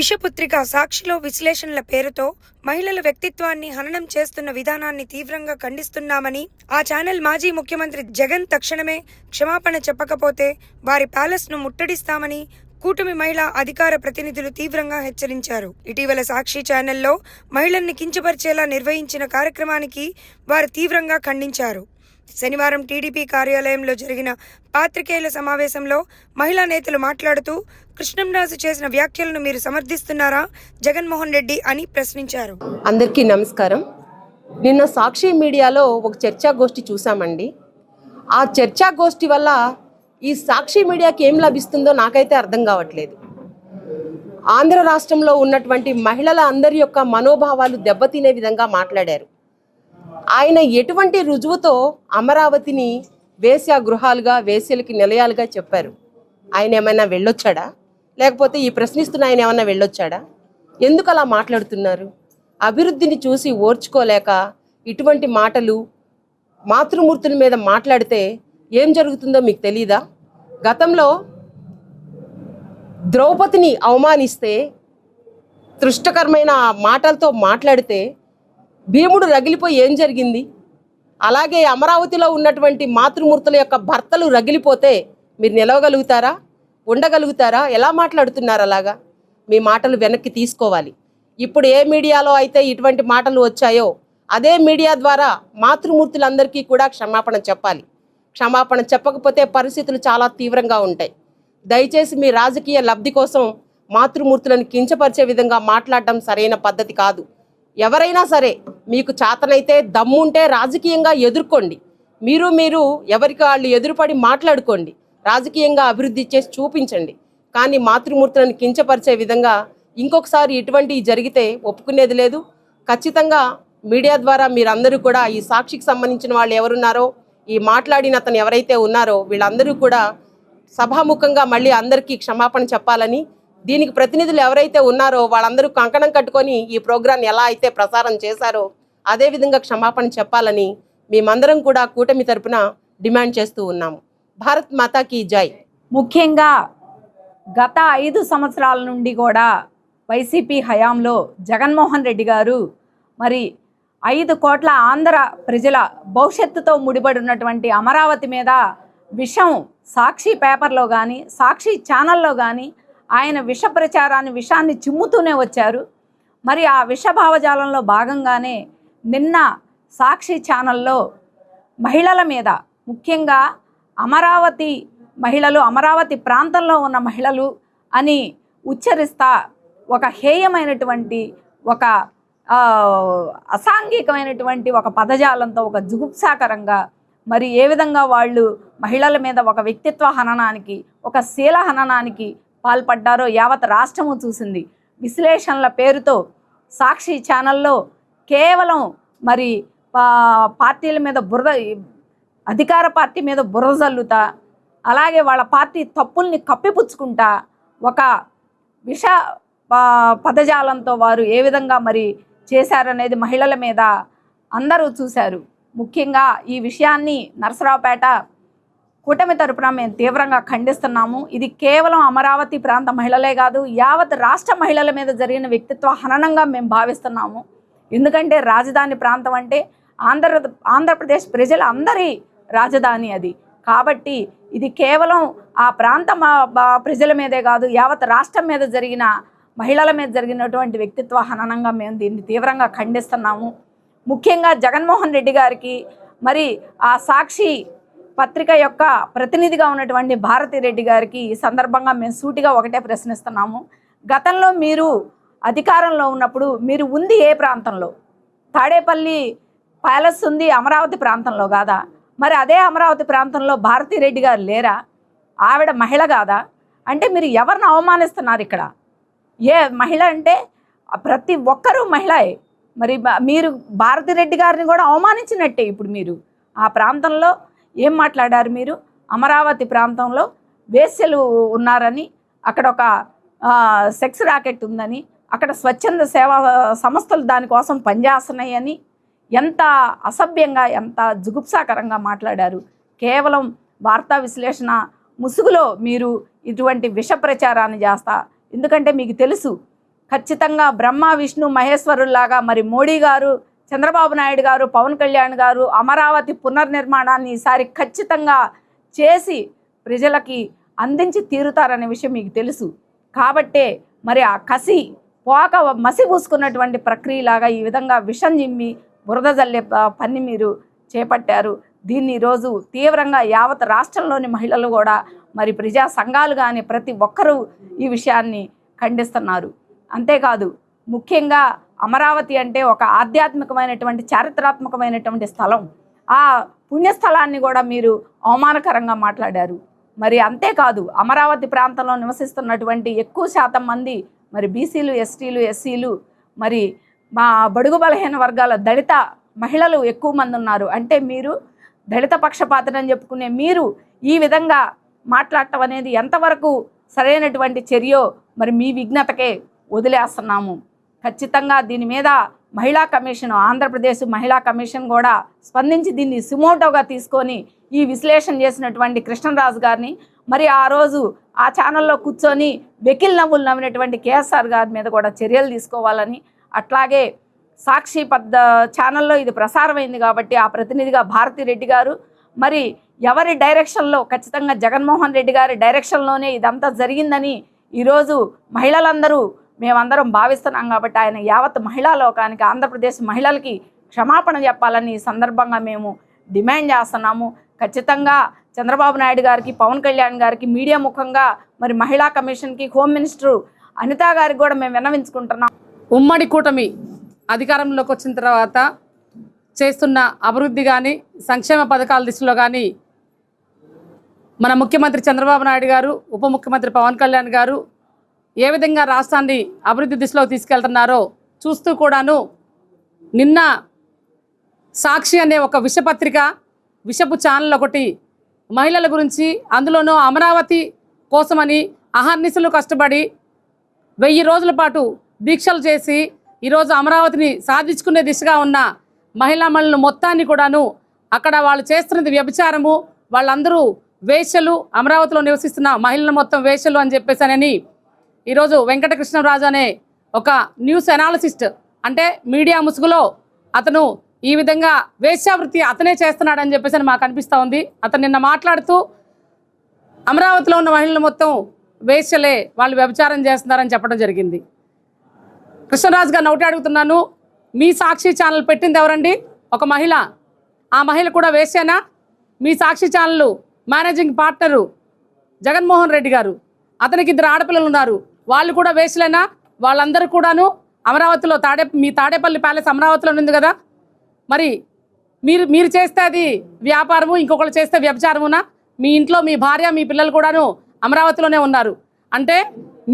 విషపుత్రిక సాక్షిలో విశ్లేషణల పేరుతో మహిళల వ్యక్తిత్వాన్ని హననం చేస్తున్న విధానాన్ని తీవ్రంగా ఖండిస్తున్నామని ఆ ఛానల్ మాజీ ముఖ్యమంత్రి జగన్ తక్షణమే క్షమాపణ చెప్పకపోతే వారి ప్యాలెస్ను ముట్టడిస్తామని కూటమి మహిళా అధికార ప్రతినిధులు తీవ్రంగా హెచ్చరించారు. ఇటీవల సాక్షి ఛానల్లో మహిళల్ని కించపరిచేలా నిర్వహించిన కార్యక్రమానికి వారు తీవ్రంగా ఖండించారు. శనివారం టీడీపీ కార్యాలయంలో జరిగిన పాత్రికేయుల సమావేశంలో మహిళా నేతలు మాట్లాడుతూ కృష్ణంరాజు చేసిన వ్యాఖ్యలను మీరు సమర్థిస్తున్నారా? జగన్మోహన్ రెడ్డి అని ప్రశ్నించారు. అందరికీ నమస్కారం. నిన్న సాక్షి మీడియాలో ఒక చర్చాగోష్ఠి చూసామండి ఆ చర్చాగోష్ఠి వల్ల ఈ సాక్షి మీడియాకి ఏం లభిస్తుందో నాకైతే అర్థం కావట్లేదు. ఆంధ్ర రాష్ట్రంలో ఉన్నటువంటి మహిళల అందరి యొక్క మనోభావాలు దెబ్బతినే విధంగా మాట్లాడారు. ఆయన ఎటువంటి రుజువుతో అమరావతిని వేశ్యా గృహాలుగా వేశ్యలకి నిలయాలుగా చెప్పారు? ఆయన ఏమైనా వెళ్ళొచ్చాడా? లేకపోతే ఈ ప్రశ్నిస్తున్న ఆయన ఏమైనా వెళ్ళొచ్చాడా? ఎందుకు అలా మాట్లాడుతున్నారు? అభివృద్ధిని చూసి ఓర్చుకోలేక ఇటువంటి మాటలు మాతృమూర్తుల మీద మాట్లాడితే ఏం జరుగుతుందో మీకు తెలీదా? గతంలో ద్రౌపదిని అవమానిస్తే తృష్టకరమైన మాటలతో మాట్లాడితే భీముడు రగిలిపోయి ఏం జరిగింది? అలాగే అమరావతిలో ఉన్నటువంటి మాతృమూర్తుల యొక్క భర్తలు రగిలిపోతే మీరు నిలవగలుగుతారా? ఉండగలుగుతారా? ఎలా మాట్లాడుతున్నారు అలాగా? మీ మాటలు వెనక్కి తీసుకోవాలి. ఇప్పుడు ఏ మీడియాలో అయితే ఇటువంటి మాటలు వచ్చాయో అదే మీడియా ద్వారా మాతృమూర్తులందరికీ కూడా క్షమాపణ చెప్పాలి. క్షమాపణ చెప్పకపోతే పరిస్థితులు చాలా తీవ్రంగా ఉంటాయి. దయచేసి మీ రాజకీయ లబ్ధి కోసం మాతృమూర్తులను కించపరిచే విధంగా మాట్లాడటం సరైన పద్ధతి కాదు. ఎవరైనా సరే మీకు చేతనైతే దమ్ముంటే రాజకీయంగా ఎదుర్కోండి. మీరు మీరు ఎవరికి వాళ్ళు ఎదురుపడి మాట్లాడుకోండి. రాజకీయంగా అభివృద్ధి చేసి చూపించండి. కానీ మాతృమూర్తులను కించపరిచే విధంగా ఇంకొకసారి ఇటువంటివి జరిగితే ఒప్పుకునేది లేదు. ఖచ్చితంగా మీడియా ద్వారా మీరందరూ కూడా ఈ సాక్షికి సంబంధించిన వాళ్ళు ఎవరున్నారో ఈ మాట్లాడిన అతను ఎవరైతే ఉన్నారో వీళ్ళందరూ కూడా సభాముఖంగా మళ్ళీ అందరికీ క్షమాపణ చెప్పాలని దీనికి ప్రతినిధులు ఎవరైతే ఉన్నారో వాళ్ళందరూ కంకణం కట్టుకొని ఈ ప్రోగ్రాం ఎలా అయితే ప్రసారం చేశారో అదే విధంగా క్షమాపణ చెప్పాలని మేమందరం కూడా కూటమి తరపున డిమాండ్ చేస్తూ ఉన్నాము. భారత్ మాతాకి జై. ముఖ్యంగా గత ఐదు సంవత్సరాల నుండి కూడా వైసీపీ హయాంలో జగన్మోహన్ రెడ్డి గారు మరి ఐదు కోట్ల ఆంధ్ర ప్రజల భవిష్యత్తుతో ముడిపడి ఉన్నటువంటి అమరావతి మీద విషం సాక్షి పేపర్లో కానీ సాక్షి ఛానల్లో కానీ ఆయన విష ప్రచారాన్ని విషాన్ని చిమ్ముతూనే వచ్చారు. మరి ఆ విష భావజాలంలో భాగంగానే నిన్న సాక్షి ఛానల్లో మహిళల మీద ముఖ్యంగా అమరావతి మహిళలు అమరావతి ప్రాంతంలో ఉన్న మహిళలు అని ఉచ్చరిస్తా ఒక హేయమైనటువంటి ఒక అసాంఘికమైనటువంటి ఒక పదజాలంతో ఒక జుగుప్సాకరంగా మరి ఏ విధంగా వాళ్ళు మహిళల మీద ఒక వ్యక్తిత్వ హననానికి ఒక శీల హననానికి పాల్పడ్డారో యావత్ రాష్ట్రము చూసింది. విశ్లేషణల పేరుతో సాక్షి ఛానల్లో కేవలం మరి పా- పార్టీల మీద బురద అధికార పార్టీ మీద బురద జల్లుతా అలాగే వాళ్ళ పార్టీ తప్పుల్ని కప్పిపుచ్చుకుంటా ఒక విష ప- పదజాలంతో వారు ఏ విధంగా మరి చేశారనేది మహిళల మీద అందరూ చూశారు. ముఖ్యంగా ఈ విషయాన్ని నరసరావుపేట కూటమి తరపున మేము తీవ్రంగా ఖండిస్తున్నాము. ఇది కేవలం అమరావతి ప్రాంత మహిళలే కాదు యావత్ రాష్ట్ర మహిళల మీద జరిగిన వ్యక్తిత్వ హననంగా మేము భావిస్తున్నాము. ఎందుకంటే రాజధాని ప్రాంతం అంటే ఆంధ్ర ఆంధ్రప్రదేశ్ ప్రజల అందరి రాజధాని అది. కాబట్టి ఇది కేవలం ఆ ప్రాంత ప్రజల మీదే కాదు యావత్ రాష్ట్రం మీద జరిగిన మహిళల మీద జరిగినటువంటి వ్యక్తిత్వ హననంగా మేము దీన్ని తీవ్రంగా ఖండిస్తున్నాము. ముఖ్యంగా జగన్మోహన్ రెడ్డి గారికి మరి ఆ సాక్షి పత్రిక యొక్క ప్రతినిధిగా ఉన్నటువంటి భారతి రెడ్డి గారికి ఈ సందర్భంగా మేము సూటిగా ఒకటే ప్రశ్నిస్తున్నాము. గతంలో మీరు అధికారంలో ఉన్నప్పుడు మీరు ఉంది ఏ ప్రాంతంలో? తాడేపల్లి ప్యాలెస్ ఉంది అమరావతి ప్రాంతంలో కాదా? మరి అదే అమరావతి ప్రాంతంలో భారతీ రెడ్డి గారు లేరా? ఆవిడ మహిళ కాదా? అంటే మీరు ఎవరిని అవమానిస్తున్నారు ఇక్కడ? ఏ మహిళ అంటే ప్రతి ఒక్కరూ మహిళయే మరి మీరు భారతి రెడ్డి గారిని కూడా అవమానించినట్టే ఇప్పుడు మీరు. ఆ ప్రాంతంలో ఏం మాట్లాడారు మీరు? అమరావతి ప్రాంతంలో వేశ్యలు ఉన్నారని అక్కడ ఒక సెక్స్ రాకెట్ ఉందని అక్కడ స్వచ్ఛంద సేవా సంస్థలు దానికోసం పనిచేస్తున్నాయని ఎంత అసభ్యంగా ఎంత జుగుప్సాకరంగా మాట్లాడారు. కేవలం వార్తా విశ్లేషణ ముసుగులో మీరు ఇటువంటి విష ప్రచారాన్ని చేస్తా. ఎందుకంటే మీకు తెలుసు ఖచ్చితంగా బ్రహ్మ విష్ణు మహేశ్వరుల్లాగా మరి మోడీ గారు చంద్రబాబు నాయుడు గారు పవన్ కళ్యాణ్ గారు అమరావతి పునర్నిర్మాణాన్ని ఈసారి ఖచ్చితంగా చేసి ప్రజలకి అందించి తీరుతారనే విషయం మీకు తెలుసు. కాబట్టే మరి ఆ కసి పోక మసి పూసుకున్నటువంటి ప్రక్రియలాగా ఈ విధంగా విషం జిమ్మి బురద జల్లే పని మీరు చేపట్టారు. దీన్ని ఈరోజు తీవ్రంగా యావత్ రాష్ట్రంలోని మహిళలు కూడా మరి ప్రజా సంఘాలు కానీ ప్రతి ఒక్కరూ ఈ విషయాన్ని ఖండిస్తున్నారు. అంతేకాదు ముఖ్యంగా అమరావతి అంటే ఒక ఆధ్యాత్మికమైనటువంటి చారిత్రాత్మకమైనటువంటి స్థలం. ఆ పుణ్యస్థలాన్ని కూడా మీరు అవమానకరంగా మాట్లాడారు. మరి అంతేకాదు అమరావతి ప్రాంతంలో నివసిస్తున్నటువంటి ఎక్కువ శాతం మంది మరి బీసీలు ఎస్టీలు ఎస్సీలు మరి మా బడుగు బలహీన వర్గాల దళిత మహిళలు ఎక్కువ మంది ఉన్నారు. అంటే మీరు దళిత పక్షపాతనని చెప్పుకునే మీరు ఈ విధంగా మాట్లాడటం అనేది ఎంతవరకు సరైనటువంటి చర్యో మరి మీ విజ్ఞతకే వదిలేస్తున్నాము. ఖచ్చితంగా దీని మీద మహిళా కమిషన్ ఆంధ్రప్రదేశ్ మహిళా కమిషన్ కూడా స్పందించి దీన్ని సుమోటోగా తీసుకొని ఈ విశ్లేషణ చేసినటువంటి కృష్ణరాజు గారిని మరి ఆ రోజు ఆ ఛానల్లో కూర్చొని వెకిల్ నవ్వులు నవ్వినటువంటి కేఎస్ఆర్ గారి మీద కూడా చర్యలు తీసుకోవాలని అట్లాగే సాక్షి పద్ద ఛానల్లో ఇది ప్రసారమైంది కాబట్టి ఆ ప్రతినిధిగా భారతిరెడ్డి గారు. మరి ఎవరి డైరెక్షన్లో ఖచ్చితంగా జగన్మోహన్ రెడ్డి గారి డైరెక్షన్లోనే ఇదంతా జరిగిందని ఈరోజు మహిళలందరూ మేమందరం భావిస్తున్నాం కాబట్టి ఆయన యావత్ మహిళా లోకానికి ఆంధ్రప్రదేశ్ మహిళలకి క్షమాపణ చెప్పాలని ఈ సందర్భంగా మేము డిమాండ్ చేస్తున్నాము. ఖచ్చితంగా చంద్రబాబు నాయుడు గారికి పవన్ కళ్యాణ్ గారికి మీడియా ముఖంగా మరి మహిళా కమిషన్కి హోమ్ మినిస్టర్ అనితా గారికి కూడా మేము విన్నవించుకుంటున్నాం. ఉమ్మడి కూటమి అధికారంలోకి వచ్చిన తర్వాత చేస్తున్న అభివృద్ధి కానీ సంక్షేమ పథకాల దిశలో కానీ మన ముఖ్యమంత్రి చంద్రబాబు నాయుడు గారు ఉప ముఖ్యమంత్రి పవన్ కళ్యాణ్ గారు ఏ విధంగా రాష్ట్రాన్ని అభివృద్ధి దిశలో తీసుకెళ్తున్నారో చూస్తూ కూడాను నిన్న సాక్షి అనే ఒక విషపత్రిక విషపు ఛానల్ ఒకటి మహిళల గురించి అందులోనూ అమరావతి కోసమని అహర్నిశలు కష్టపడి వెయ్యి రోజుల పాటు దీక్షలు చేసి ఈరోజు అమరావతిని సాధించుకునే దిశగా ఉన్న మహిళా మహిళలు మొత్తాన్ని కూడాను అక్కడ వాళ్ళు చేస్తున్నది వ్యభిచారము వాళ్ళందరూ వేశ్యలు అమరావతిలో నివసిస్తున్న మహిళలు మొత్తం వేశ్యలు అని చెప్పేసానని ఈరోజు వెంకటకృష్ణరాజు అనే ఒక న్యూస్ అనాలిసిస్ట్ అంటే మీడియా ముసుగులో అతను ఈ విధంగా వేశ్యావృత్తి అతనే చేస్తున్నాడని చెప్పేసి అని మాకు అనిపిస్తూ ఉంది. అతను నిన్న మాట్లాడుతూ అమరావతిలో ఉన్న మహిళలు మొత్తం వేశ్యలే వాళ్ళు వ్యభిచారం చేస్తున్నారని చెప్పడం జరిగింది. కృష్ణరాజు గారిని ఒకటి అడుగుతున్నాను. మీ సాక్షి ఛానల్ పెట్టింది ఎవరండి? ఒక మహిళ. ఆ మహిళ కూడా వేసేనా? మీ Sakshi channel managing partner Jaganmohan Reddy గారు. అతనికి ఇద్దరు ఆడపిల్లలు ఉన్నారు. వాళ్ళు కూడా వేసలేనా? వాళ్ళందరూ కూడాను అమరావతిలో తాడే మీ తాడేపల్లి ప్యాలెస్ అమరావతిలో ఉంది కదా? మరి మీరు మీరు చేస్తే అది వ్యాపారము ఇంకొకళ్ళు చేస్తే వ్యభిచారమునా? మీ ఇంట్లో మీ భార్య మీ పిల్లలు కూడాను అమరావతిలోనే ఉన్నారు. అంటే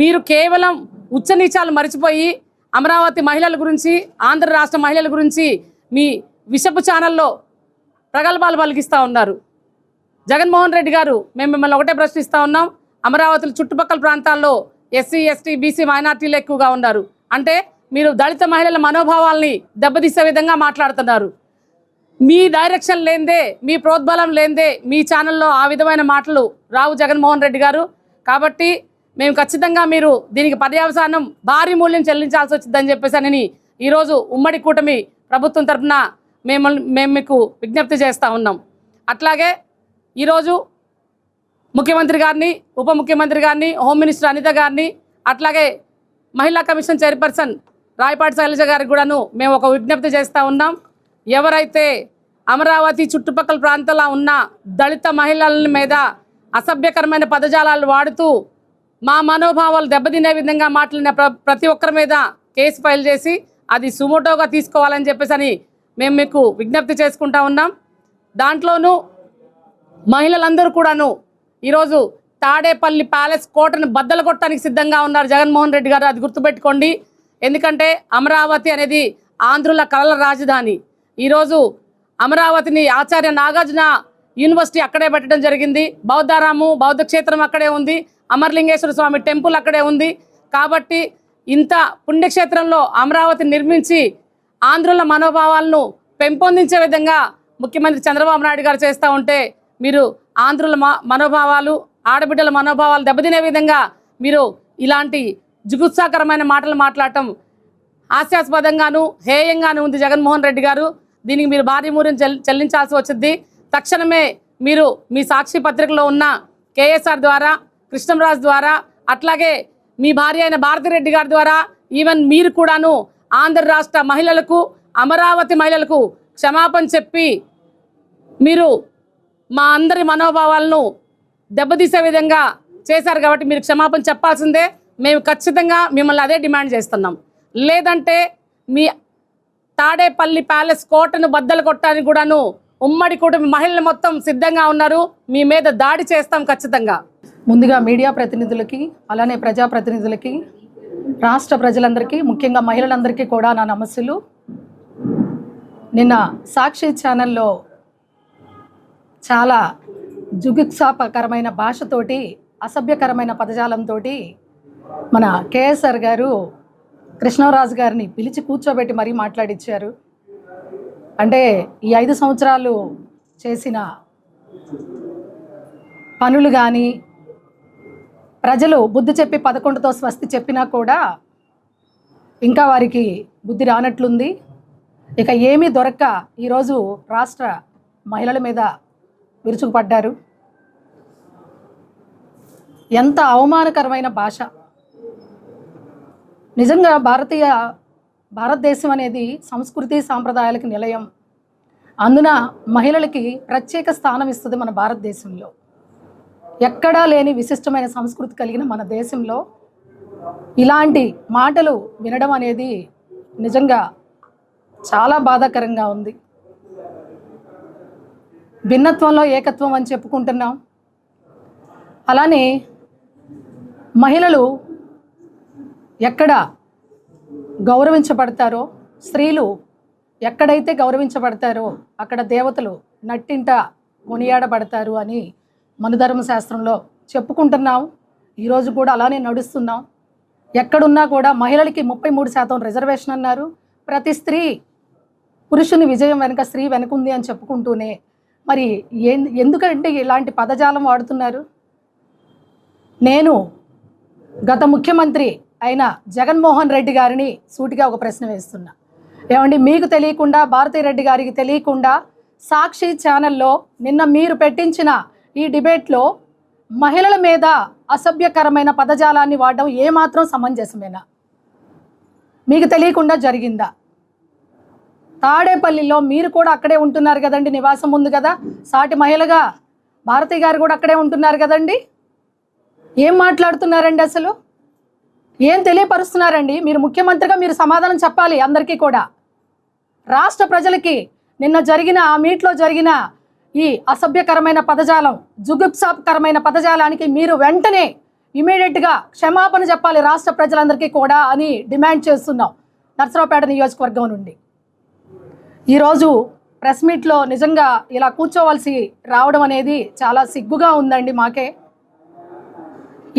మీరు కేవలం ఉచ్చనీచాలు మర్చిపోయి మరిచిపోయి అమరావతి మహిళల గురించి ఆంధ్ర రాష్ట్ర మహిళల గురించి మీ విషపు ఛానల్లో ప్రగల్భాలు పలికిస్తూ ఉన్నారు. జగన్మోహన్ రెడ్డి గారు మేము మిమ్మల్ని ఒకటే ప్రశ్నిస్తూ ఉన్నాం. అమరావతి చుట్టుపక్కల ప్రాంతాల్లో ఎస్సీ ఎస్టీ బీసీ మైనార్టీలు ఎక్కువగా ఉన్నారు. అంటే మీరు దళిత మహిళల మనోభావాల్ని దెబ్బతీసే విధంగా మాట్లాడుతున్నారు. మీ డైరెక్షన్ లేందే మీ ప్రోద్బలం లేందే మీ ఛానల్లో ఆ విధమైన మాటలు రావు జగన్మోహన్ రెడ్డి గారు. కాబట్టి మేము ఖచ్చితంగా మీరు దీనికి పర్యావసానం భారీ మూల్యం చెల్లించాల్సి వచ్చిందని చెప్పేసి అని ఈరోజు ఉమ్మడి కూటమి ప్రభుత్వం తరఫున మేము మేము మీకు విజ్ఞప్తి చేస్తూ ఉన్నాం. అట్లాగే ఈరోజు ముఖ్యమంత్రి గారిని ఉప ముఖ్యమంత్రి గారిని హోమ్ మినిస్టర్ అనిత గారిని అట్లాగే మహిళా కమిషన్ చైర్పర్సన్ రాయపాటి శైలజ గారికి కూడాను మేము ఒక విజ్ఞప్తి చేస్తూ ఉన్నాం. ఎవరైతే అమరావతి చుట్టుపక్కల ప్రాంతంలో ఉన్న దళిత మహిళల మీద అసభ్యకరమైన పదజాలాలు వాడుతూ మా మనోభావాలు దెబ్బతినే విధంగా మాట్లాడిన ప్ర ప్రతి ఒక్కరి మీద కేసు ఫైల్ చేసి అది సుమోటోగా తీసుకోవాలని చెప్పేసి అని మేము మీకు విజ్ఞప్తి చేసుకుంటా ఉన్నాం. దాంట్లోనూ మహిళలందరూ కూడాను ఈరోజు తాడేపల్లి ప్యాలెస్ కోటను బద్దలు కొట్టడానికి సిద్ధంగా ఉన్నారు జగన్మోహన్ రెడ్డి గారు. అది గుర్తుపెట్టుకోండి. ఎందుకంటే అమరావతి అనేది ఆంధ్రుల కళల రాజధాని. ఈరోజు అమరావతిని ఆచార్య నాగార్జున యూనివర్సిటీ అక్కడే పెట్టడం జరిగింది. బౌద్ధారాము బౌద్ధ క్షేత్రం అక్కడే ఉంది. అమర్లింగేశ్వర స్వామి టెంపుల్ అక్కడే ఉంది. కాబట్టి ఇంత పుణ్యక్షేత్రంలో అమరావతి నిర్మించి ఆంధ్రుల మనోభావాలను పెంపొందించే విధంగా ముఖ్యమంత్రి చంద్రబాబు నాయుడు గారు చేస్తూ ఉంటే మీరు ఆంధ్రుల మ- మనోభావాలు ఆడబిడ్డల మనోభావాలు దెబ్బతినే విధంగా మీరు ఇలాంటి జుగుత్సాకరమైన మాటలు మాట్లాడటం హాస్యాస్పదంగాను హేయంగాను ఉంది జగన్మోహన్ రెడ్డి గారు. దీనికి మీరు భారీ మూల్యం చెల్ చెల్లించాల్సి వచ్చింది. తక్షణమే మీరు మీ సాక్షి పత్రికలో ఉన్న కేఎస్ఆర్ ద్వారా కృష్ణంరాజు ద్వారా అట్లాగే మీ భార్య అయిన భారతిరెడ్డి గారి ద్వారా ఈవెన్ మీరు కూడాను ఆంధ్ర రాష్ట్ర మహిళలకు అమరావతి మహిళలకు క్షమాపణ చెప్పి మీరు మా అందరి మనోభావాలను దెబ్బతీసే విధంగా చేశారు కాబట్టి మీరు క్షమాపణ చెప్పాల్సిందే. మేము ఖచ్చితంగా మిమ్మల్ని అదే డిమాండ్ చేస్తున్నాం. లేదంటే మీ తాడేపల్లి ప్యాలెస్ కోటను బద్దలు కొట్టడానికి కూడాను ఉమ్మడి కుటుంబ మహిళలు మొత్తం సిద్ధంగా ఉన్నారు. మీ మీద దాడి చేస్తాం ఖచ్చితంగా. ముందుగా మీడియా ప్రతినిధులకి అలానే ప్రజాప్రతినిధులకి రాష్ట్ర ప్రజలందరికీ ముఖ్యంగా మహిళలందరికీ కూడా నా నమస్సులు. నిన్న సాక్షి ఛానల్లో చాలా జుగుత్సాపకరమైన భాషతోటి అసభ్యకరమైన పదజాలంతో మన కేఎస్ఆర్ గారు కృష్ణరాజు గారిని పిలిచి కూర్చోబెట్టి మరీ మాట్లాడిచ్చారు. అంటే ఈ ఐదు సంవత్సరాలు చేసిన పనులు కానీ ప్రజలు బుద్ధి చెప్పి పదకొండుతో స్వస్తి చెప్పినా కూడా ఇంకా వారికి బుద్ధి రానట్లుంది. ఇక ఏమీ దొరక్క ఈరోజు రాష్ట్ర మహిళల మీద విరుచుకుపడ్డారు. ఎంత అవమానకరమైన భాష. నిజంగా భారతీయ భారతదేశం అనేది సంస్కృతి సాంప్రదాయాలకు నిలయం. అందున మహిళలకి ప్రత్యేక స్థానం ఇస్తుంది మన భారతదేశంలో. ఎక్కడా లేని విశిష్టమైన సంస్కృతి కలిగిన మన దేశంలో ఇలాంటి మాటలు వినడం అనేది నిజంగా చాలా బాధాకరంగా ఉంది. భిన్నత్వంలో ఏకత్వం అని చెప్పుకుంటున్నాం. అలానే మహిళలు ఎక్కడ గౌరవించబడతారో స్త్రీలు ఎక్కడైతే గౌరవించబడతారో అక్కడ దేవతలు నట్టింట కొనియాడబడతారు అని మనుధర్మ శాస్త్రంలో చెప్పుకుంటున్నాం. ఈరోజు కూడా అలానే నడుస్తున్నాం. ఎక్కడున్నా కూడా మహిళలకి ముప్పై మూడు శాతం రిజర్వేషన్ అన్నారు. ప్రతి స్త్రీ పురుషుని విజయం వెనుక స్త్రీ వెనుకుంది అని చెప్పుకుంటూనే. మరి ఎందుకంటే ఇలాంటి పదజాలం వాడుతున్నారు? నేను గత ముఖ్యమంత్రి అయిన జగన్మోహన్ రెడ్డి గారిని సూటిగా ఒక ప్రశ్న వేస్తున్నా. ఏమండి మీకు తెలియకుండా భారతీ రెడ్డి గారికి తెలియకుండా సాక్షి ఛానల్లో నిన్న మీరు పెట్టించిన ఈ డిబేట్లో మహిళల మీద అసభ్యకరమైన పదజాలాన్ని వాడడం ఏమాత్రం సమంజసమేనా? మీకు తెలియకుండా జరిగిందా? తాడేపల్లిలో మీరు కూడా అక్కడే ఉంటున్నారు కదండి నివాసం ఉంది కదా. సాటి మహిళగా భారతి గారు కూడా అక్కడే ఉంటున్నారు కదండి. ఏం మాట్లాడుతున్నారండి అసలు? ఏం తెలియపరుస్తున్నారండి? మీరు ముఖ్యమంత్రిగా మీరు సమాధానం చెప్పాలి అందరికీ కూడా. రాష్ట్ర ప్రజలకి నిన్న జరిగిన ఆ మీట్లో జరిగిన ఈ అసభ్యకరమైన పదజాలం జుగుప్సాకరమైన పదజాలానికి మీరు వెంటనే ఇమీడియట్గా క్షమాపణ చెప్పాలి రాష్ట్ర ప్రజలందరికీ కూడా అని డిమాండ్ చేస్తున్నాం నర్సరావుపేట నియోజకవర్గం నుండి. ఈరోజు ప్రెస్ మీట్లో నిజంగా ఇలా కూర్చోవలసి రావడం అనేది చాలా సిగ్గుగా ఉందండి మాకే.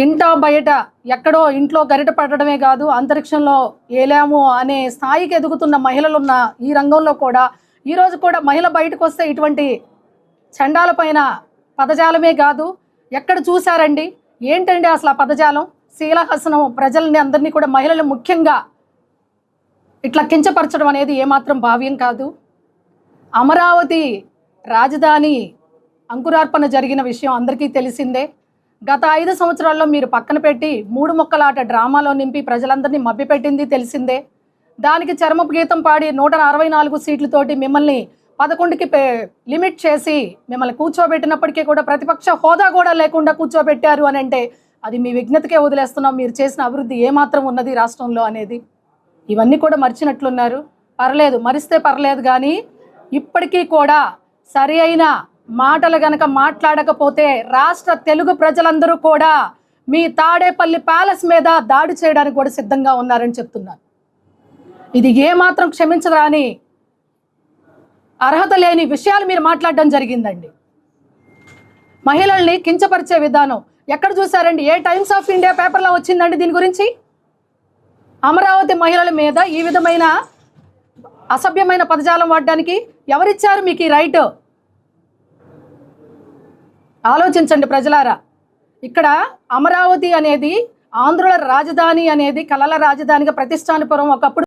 ఇంట బయట ఎక్కడో ఇంట్లో గరిట పడడమే కాదు అంతరిక్షంలో ఏలాము అనే స్థాయికి ఎదుగుతున్న మహిళలు ఉన్న ఈ రంగంలో కూడా ఈరోజు కూడా మహిళ బయటకు వస్తే ఇటువంటి చండాల పైన పదజాలమే కాదు. ఎక్కడ చూశారండి? ఏంటండి అసలు ఆ పదజాలం? శీలహసనం ప్రజల్ని అందరినీ కూడా మహిళలు ముఖ్యంగా ఇట్లా కించపరచడం అనేది ఏమాత్రం భావ్యం కాదు. అమరావతి రాజధాని అంకురార్పణ జరిగిన విషయం అందరికీ తెలిసిందే. గత ఐదు సంవత్సరాల్లో మీరు పక్కన పెట్టి మూడు మొక్కలాట డ్రామాలో నింపి ప్రజలందరినీ మభ్యపెట్టింది తెలిసిందే. దానికి చర్మపు గీతం పాడి నూట అరవై నాలుగు సీట్లతోటి మిమ్మల్ని పదకొండుకి లిమిట్ చేసి మిమ్మల్ని కూర్చోబెట్టినప్పటికీ కూడా ప్రతిపక్ష హోదా కూడా లేకుండా కూర్చోబెట్టారు అని అంటే అది మీ విజ్ఞతకే వదిలేస్తున్నాం. మీరు చేసిన అభివృద్ధి ఏమాత్రం ఉన్నది రాష్ట్రంలో అనేది. ఇవన్నీ కూడా మర్చినట్లున్నారు. పర్లేదు మరిస్తే పర్లేదు కానీ ఇప్పటికీ కూడా సరి అయిన మాటలు గనక మాట్లాడకపోతే రాష్ట్ర తెలుగు ప్రజలందరూ కూడా మీ తాడేపల్లి ప్యాలెస్ మీద దాడి చేయడానికి కూడా సిద్ధంగా ఉన్నారని చెప్తున్నారు. ఇది ఏమాత్రం క్షమించరాని అర్హత లేని విషయాలు మీరు మాట్లాడడం జరిగిందండి. మహిళల్ని కించపరిచే విధానం ఎక్కడ చూసారండి ఏ టైమ్స్ ఆఫ్ ఇండియా పేపర్లో వచ్చిందండి దీని గురించి? అమరావతి మహిళల మీద ఈ విధమైన అసభ్యమైన పదజాలం వాడడానికి ఎవరిచ్చారు మీకు ఈ రైట్? ఆలోచించండి ప్రజలారా. ఇక్కడ అమరావతి అనేది ఆంధ్రుల రాజధాని అనేది కళల రాజధానిగా ప్రతిష్టానపురం ఒకప్పుడు